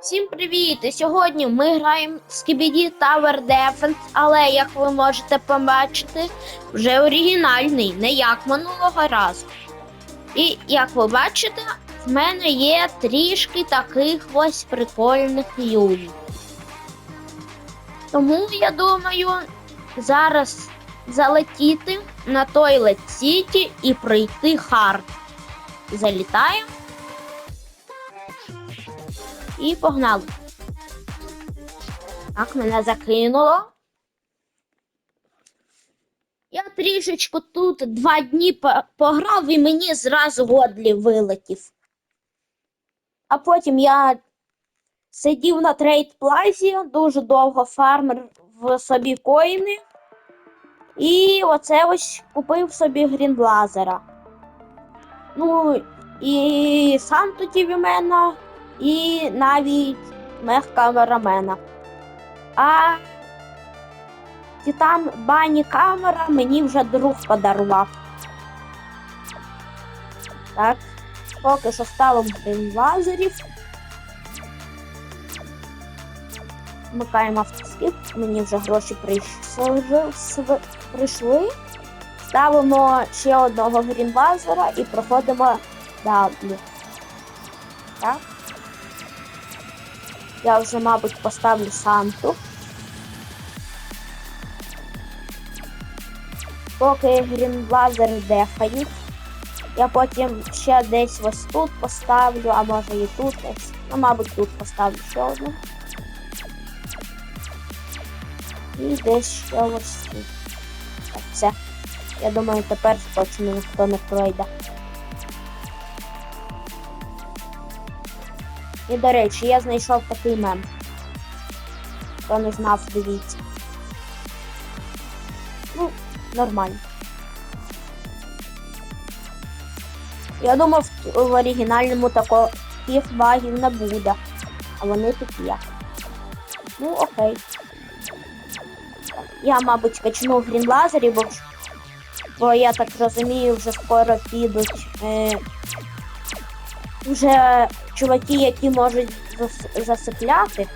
Всім привіт! І сьогодні ми граємо в Tower Defense, але як ви можете побачити, вже оригінальний, не як минулого разу. І як ви бачите, в мене є трішки таких ось прикольних юлів. Тому я думаю, зараз залетіти на Toilet City і пройти хард. Залітаємо. І погнали. Так, мене закинуло. Я трішечку тут два дні пограв і мені зразу годлі вилетів. А потім я сидів на трейд плазі, дуже довго фармер в собі коїни. І оце ось купив собі грінблазера. Ну, і сам тоді в мене і навіть мех камерамена. А Титан Бані камера мені вже друг подарував. Так, поки що ставимо лазерів. Вмикаємо автоскіп, мені вже гроші прийшли. прийшли. Ставимо ще одного грінлазера і проходимо далі. Так. Я вже, мабуть, поставлю Санту. Поки грінблазер дефають. Я потім ще десь ось тут поставлю, а може і тут десь. Ну, мабуть, тут поставлю ще одну. І десь ще ось тут. Так, все. Я думаю, тепер точно ніхто не пройде. І до речі, я знайшов такий мем. Хто не знав, дивіться. Ну, нормально. Я думав, в оригінальному таких багів не буде. А вони тут є. Ну, окей. Я, мабуть, качну грінлазерів, бо, бо я так розумію, вже скоро підуть. Е, вже чуваки, які можуть зас- засипляти,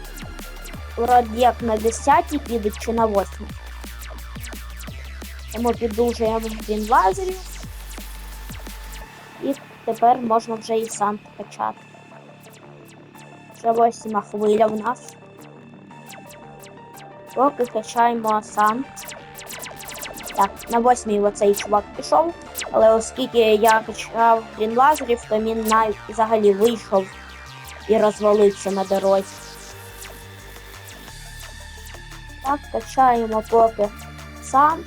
вроді як на 10 підуть чи на 8. Тому підужуємо він лазерів. І тепер можна вже і сам качати. Вже восьма хвиля в нас. Поки качаємо сам. Так, на восьмій оцей чувак пішов. Але оскільки я качав він лазерів, то він навіть взагалі вийшов і розвалився на дорозі. Так, качаємо поки сам.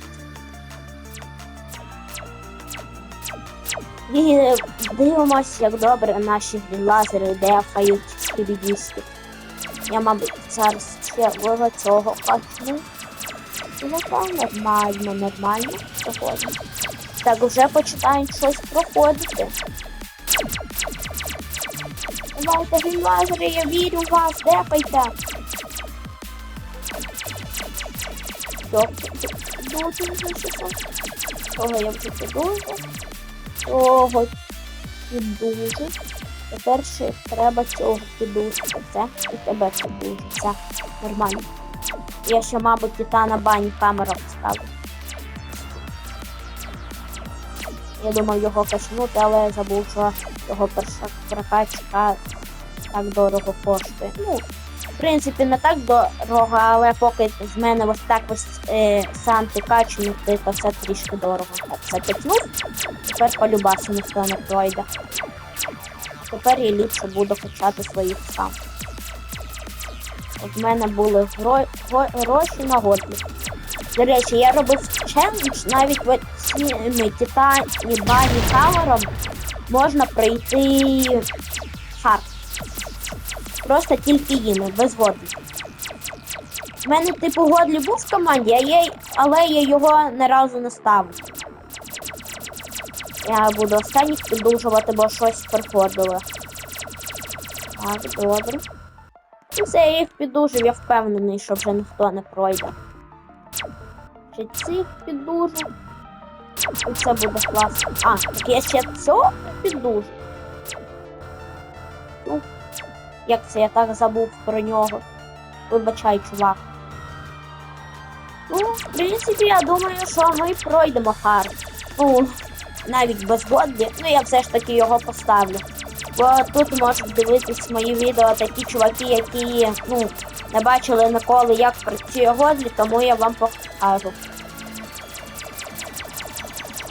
І дивимось, як добре наші лазери дефають скібідісти. Я, мабуть, зараз ще цього качну. Ну, так, нормально, нормально проходимо. Так, вже починають щось проходити. Давайте гімлазери, я вірю в вас, дефайте. Все, дуже високо. Того я вже підужу. Того підужу. Тепер ще треба цього підужити. Це і тебе підужу. Все, нормально. Я ще, мабуть, титана бані камеру поставлю. Я думав його качнути, але я забув, що його перша прокачка так дорого коштує. Ну, в принципі, не так дорого, але поки з мене ось так ось е, сам ти качнути, то це трішки дорого. Так, все качнув. Тепер полюбасу ніхто не пройде. Тепер я ліпше буду качати своїх сам. От в мене були гро... гроші на годлі. До речі, я робив челендж навіть в цими титані бані камером можна пройти хард. Просто тільки їми, без годлі. У мене, типу, годлі був в команді, а я... але я його не разу не ставив. Я буду останніх підужувати, бо щось приходило. Так, добре. І все, я їх підужив, я впевнений, що вже ніхто не пройде. Ще цих підужу. І це буде класно. А, так я ще цього підужу. Ну, Як це я так забув про нього? Вибачай, чувак. Ну, в принципі, я думаю, що ми пройдемо фарм. Ну, навіть без Годлі, ну я все ж таки його поставлю. Бо тут можуть дивитись мої відео такі чуваки, які ну, не бачили ніколи, як працює Годлі, тому я вам покажу.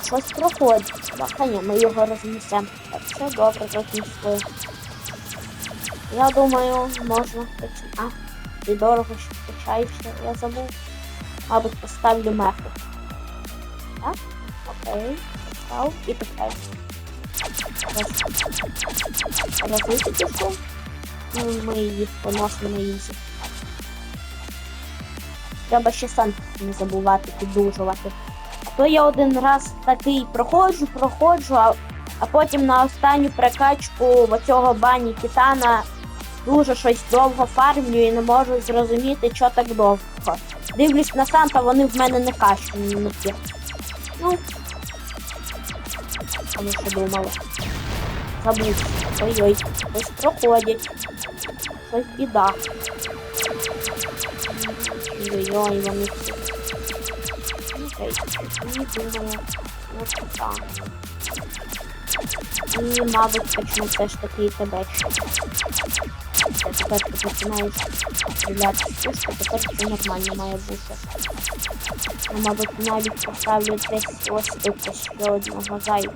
Щось проходить. Та ми його рознесемо. Так, все добре, рознесли. Я думаю, можна. А, і дорого ще почається, я забув. Мабуть, поставлю меху. Так? Окей. Став і. Розвити. Ну, ми її поносимо ізі. Треба ще сам не забувати піддужувати. А то я один раз такий проходжу, проходжу, а, а потім на останню прокачку оцього бані Титана дуже щось довго фармлю і не можу зрозуміти, що так довго. Дивлюсь на Санта, вони в мене не не ті. Ну. Ви що думали? Забудь. Ой-ой, ось проходять. Ось біда. Ой-ой, вони всі. Окей, і думаю, ну це так. І, мабуть, почну все ж таки і тебе ще. Це тепер ти починаєш стріляти з пушки, тепер все нормально має бути. Я, мабуть, навіть поставлю десь ось тут ще одного зайця.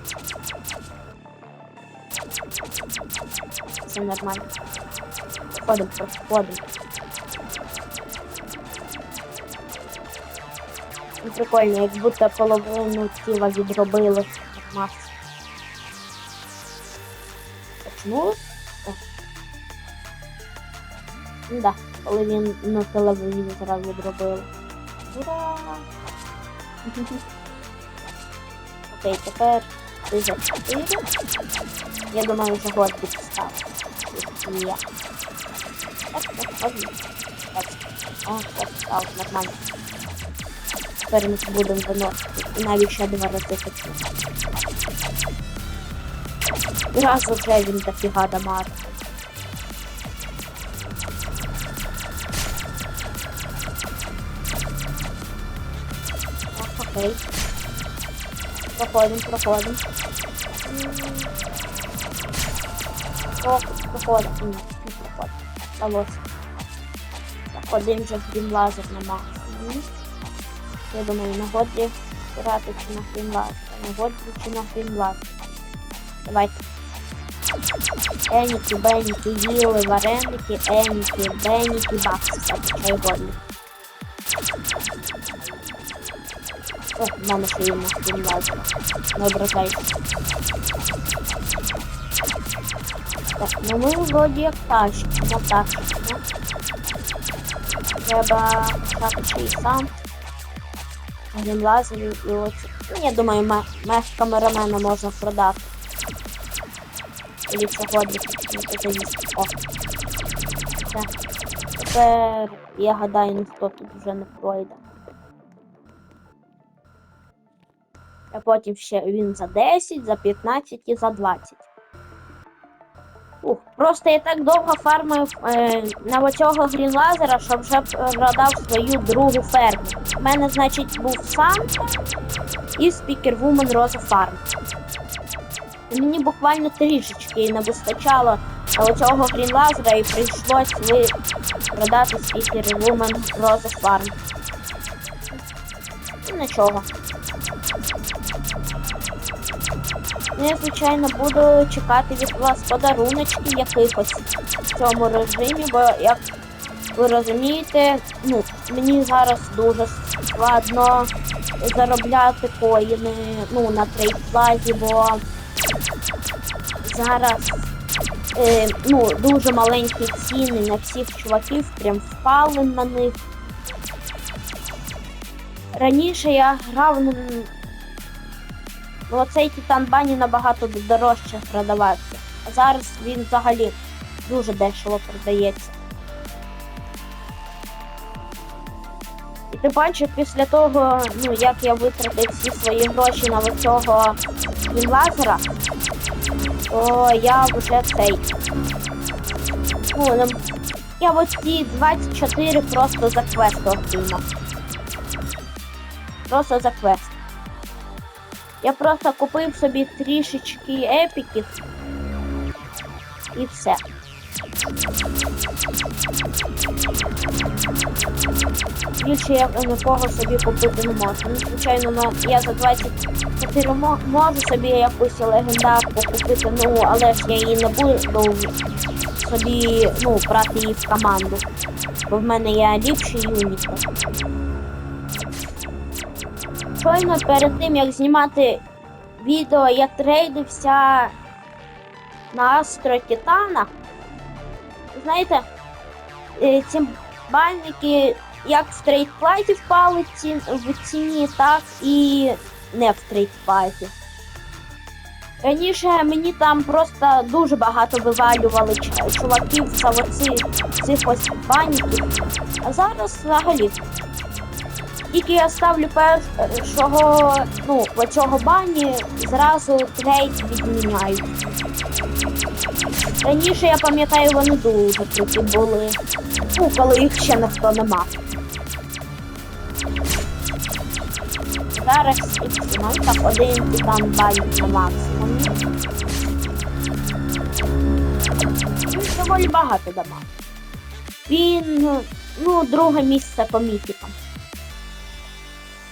Все нормально. Проходимо, проходимо. Ну, Прикольно, як будто половину тіла відробили. Мас. Почему? Ну да, коли він на телевізор зразу відробили. Ура! Окей, тепер ти за Я думаю, вже год підстав. Я. Так, так, ладно. Так. О, так, став, нормально. Ми будемо виносити. І навіть ще два рази хочу. Раз вже він дофіга дамаг. Так, окей. Проходим, проходим. О, проходим. Ні, не проходим. Вдалося. Проходим вже в лазер на максимум. Я думаю, на годлі грати чи на фрімлазер. На годлі чи на фрімлазер. Давайте. Еніки, беніки, їли, вареники, еніки, беніки, бакси. Так, чай годлі. О, мене ще є на фрімлазер. Не ображайся. Так, ну ми вроді як тачки, на тачки, ну. Треба почати ще й сам. Грімлазері і оці. Ну, я думаю, ме- камерамена можна продати. Тоді цього. О. Все. Тепер я гадаю, ніхто тут вже не пройде. А потім ще він за 10, за 15 і за 20. Просто я так довго фармив е, на оцього грінлазера, що вже продав свою другу ферму. У мене, значить, був Санта і спікервумен Роза Фарм. І мені буквально трішечки не вистачало оцього грінлазера і прийшлось ви продати спікервумен Роза Фарм. Ну, нічого. Ну, я, звичайно, буду чекати від вас подаруночків якихось в цьому режимі, бо як ви розумієте, ну, мені зараз дуже складно заробляти коїни ну, на трейдплазі, бо зараз е, ну, дуже маленькі ціни на всіх чуваків, прям впали на них. Раніше я грав Ну, оцей Титан Бані набагато дорожче продавався. А зараз він взагалі дуже дешево продається. І ти бачиш, після того, ну, як я витратив всі свої гроші на оцього лазера, то я вже цей Ну, я ці 24 просто за квест отримав. Просто за квест. Я просто купив собі трішечки епіків. І все. Більше я нікого собі купити не можу. Ну, звичайно, ну, я за 24 мо- можу собі якусь легендарку купити, ну, але ж я її не буду собі ну, брати її в команду. Бо в мене є ліпші юніти. Щойно перед тим, як знімати відео, я трейдився на Астро Титана. Знаєте, е, ці бальники як в трейдплайті впали в ціні, так і не в трейдплайті. Раніше мені там просто дуже багато вивалювали чуваків за оці, цих ось баніків, а зараз взагалі. Тільки я ставлю першого, ну, оцього бані, зразу трейд відміняють. Раніше я пам'ятаю, вони дуже круті були. Ну, коли їх ще ніхто не мав. Зараз і ну, так один титан банік на максимумі. Він доволі багато дамаг. Він, ну, друге місце по міфікам.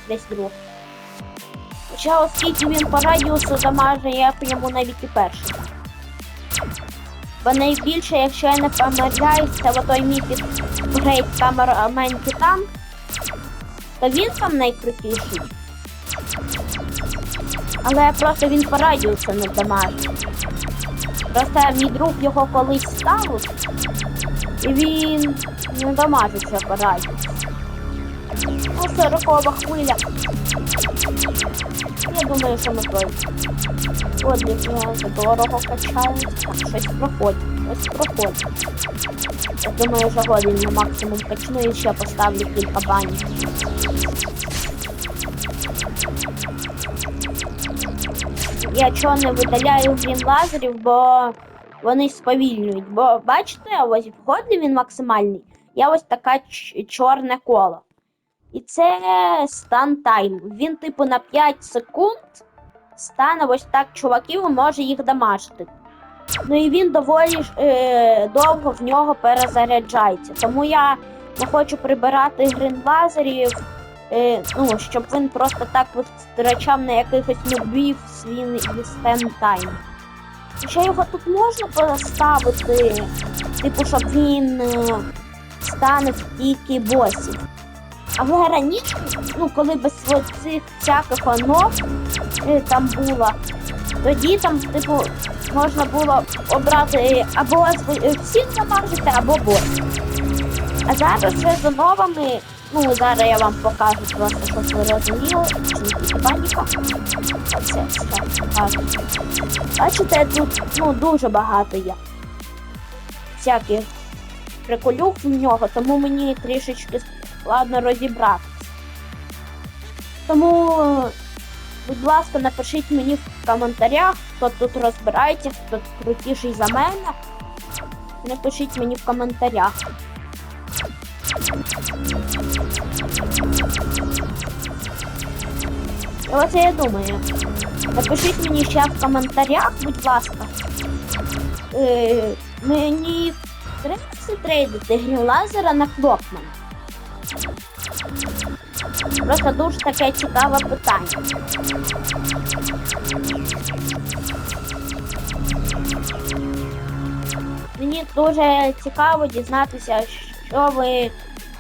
Десь друге. Хоча оскільки він по радіусу дамаже, я йому навіть і перший. Бо найбільше, якщо я не помиляюсь, це отой міфік Грейт Камермен Титан, то він там найкрутіший. Але просто він по радіусу не дамажить. Просто мій друг його колись ставив, і він не дамажить по радіусу. Сорокова хвиля. Я думаю, що ми пройдемо. От для дорого качають. Так, щось проходить. Щось проходить. Я думаю, вже годин на максимум качну і ще поставлю кілька банів. Я чого не видаляю грін лазерів, бо вони сповільнюють. Бо бачите, ось в він максимальний. Я ось така чорне коло. І це стан тайм. Він, типу, на 5 секунд стане ось так чуваків і може їх дамажити. Ну і він доволі ж, е, довго в нього перезаряджається. Тому я не хочу прибирати гринлазерів, е, ну, щоб він просто так витрачав на якихось нубів свій стен тайм. Хоча його тут можна поставити, типу, щоб він е, стане в тільки босів. Але раніше, ну коли без цих всяких онов е, там було, тоді там, типу, можна було обрати або е, всіх замажити, або бос. А зараз вже з оновами, ну зараз я вам покажу просто, щоб ви розуміли, чи паніка. Все покажу. Бачите, тут ну, дуже багато є всяких приколюк в нього, тому мені трішечки складно розібрати. Тому, будь ласка, напишіть мені в коментарях, хто тут розбирається, хто крутіший за мене. Напишіть мені в коментарях. Оце я думаю. Напишіть мені ще в коментарях, будь ласка. Е, мені треба трейдити грін лазера на Клокмана. Просто дуже таке цікаве питання. Мені дуже цікаво дізнатися, що ви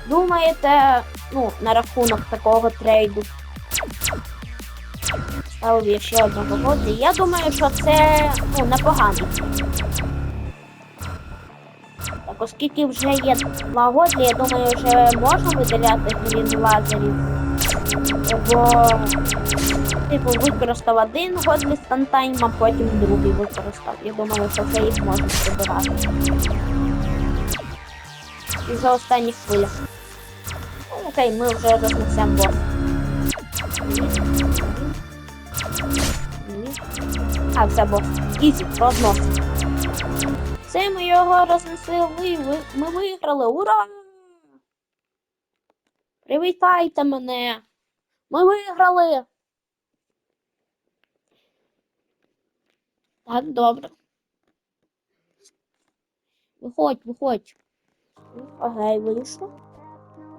думаєте ну, на рахунок такого трейду. Ставив ще одного годи. Я думаю, що це ну, непоганий. Так, оскільки вже є два годлі, я думаю, вже можна видаляти грін лазерів. Бо, типу, використав один годлі стантайм, а потім другий використав. Я думаю, що вже їх можна прибирати. І за останні хвилі. Ну, окей, ми вже рознесемо бос. А, все, бос. Ізі, рознос. Все, ми його рознесли. Ми виграли. Ура! Привітайте мене. Ми виграли. Так, добре. Виходь, виходь. Окей, вийшло.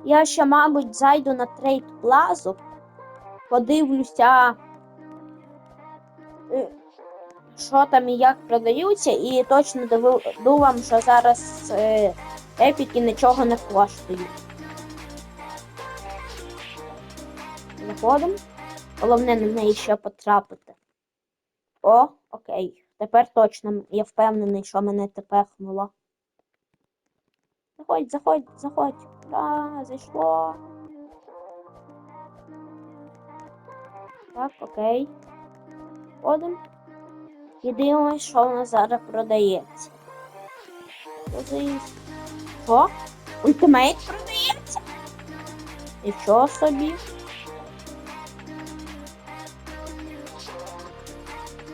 Я ще, мабуть, зайду на трейд плазу, подивлюся, е, що там і як продаються, і точно доведу вам, що зараз е, епіки нічого не коштують. Заходимо. Головне на неї ще потрапити. О, окей. Тепер точно я впевнений, що мене тепехнуло. Заходь, заходь, заходь. Да, зайшло. Так, окей. Ходимо. І дивимось, що нас зараз продається. Що? Ультимейт продається? Нічого собі.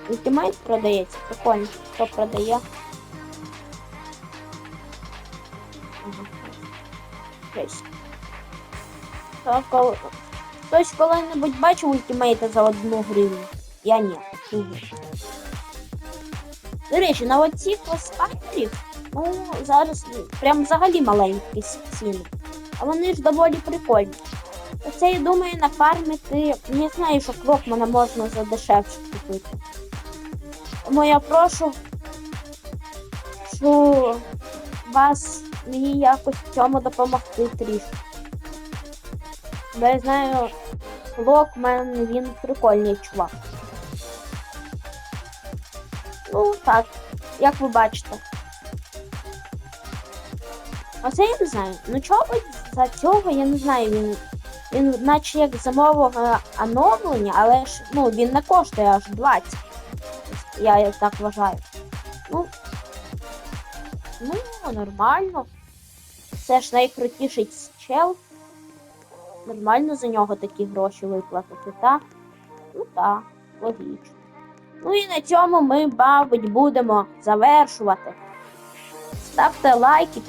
Ультимейт продається? Прикольно. Хто продає? Ага. Хтось. Коли... Хтось коли-небудь бачив ультимейта за одну гривню? Я ні. До речі, на оці класпайтерів, ну, зараз прям взагалі маленькі ціни. А вони ж доволі прикольні. Оце я думаю нафармити. Не знаю, що крокмана можна за дешевше купити. Тому я прошу, що вас мені якось в цьому допомогти трішки. Бо я знаю, Локмен, він прикольний чувак. Ну, так, як ви бачите. Оце я не знаю. Ну чого за цього я не знаю. Він, він наче як замовив оновлення, але ж ну, він не коштує аж 20. Я так вважаю. Ну, ну, нормально. Це ж найкрутіший чел. Нормально за нього такі гроші виплатити, так? Ну так, логічно. Ну і на цьому ми, мабуть, будемо завершувати. Ставте лайки,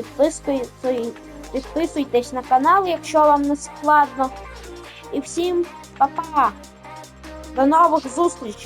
підписуйтесь, на канал, якщо вам не складно. І всім па-па! До нових зустрічей!